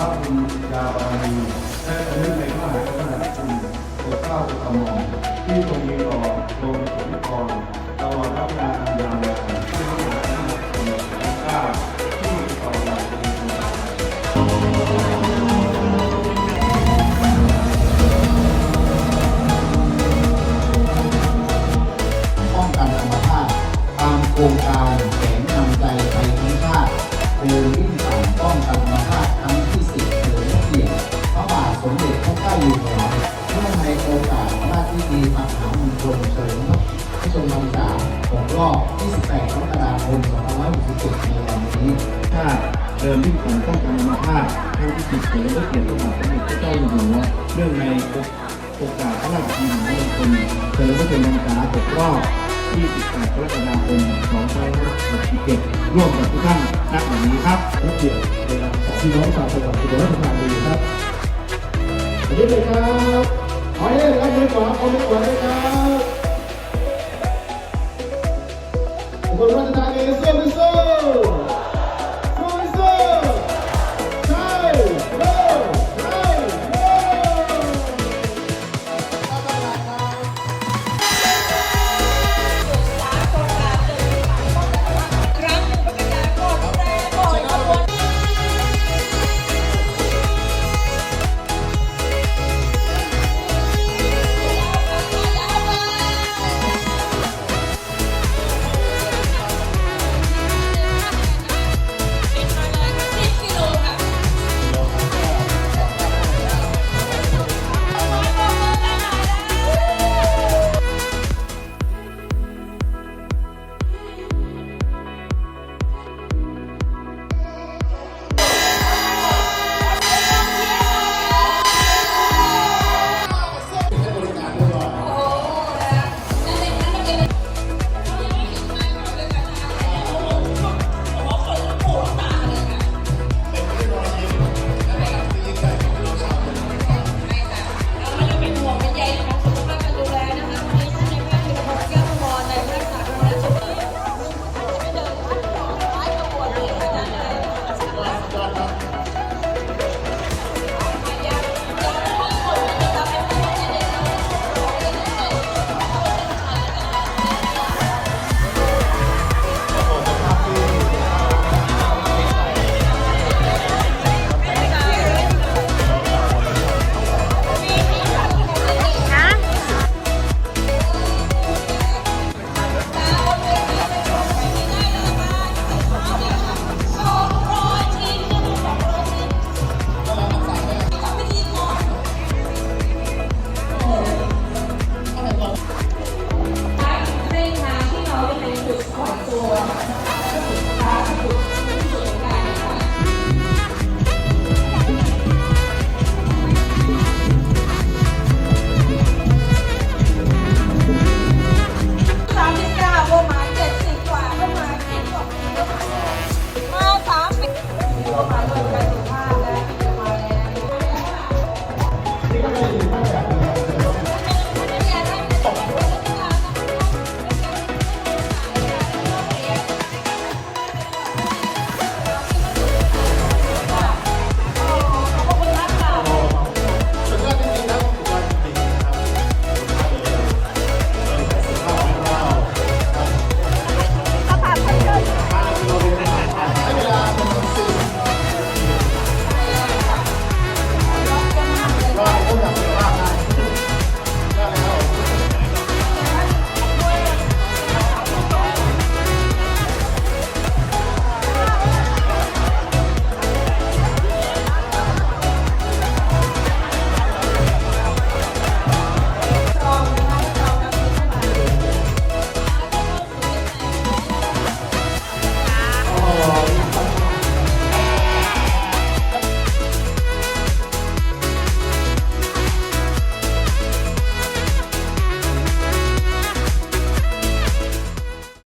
ระบุญาบารมีและสำนึกในพระมหากรุณาธิคุณโปรดเกล้าโปรดกระหม่อมที่ทรงมีต่อโลกสุนิกรตลอดรับงานอันยาวนาน ของรอบ 28กรกฎาคม2567ในวันนี้ชาเดินวิ่ผ่านป้องกันอัมพาตครั้งที่สิบเฉลิมพระเกียรติพระบาทสมเด็จพระเจ้าอยู่หัวเนื่องในโอกาสพระราชพิธีมหามงคลเฉลิมพระชนมพรรษาครบรอบ 28กรกฎาคม2567ร่วมกับทุกท่านณวันนี้ครับและเกียรติพี่น้องชาวจังหวัดอุบลราชธานีครับสวัสดีเลยครับขอให้รับมือก่อนเอามือก่อนเลยครับ But rather than I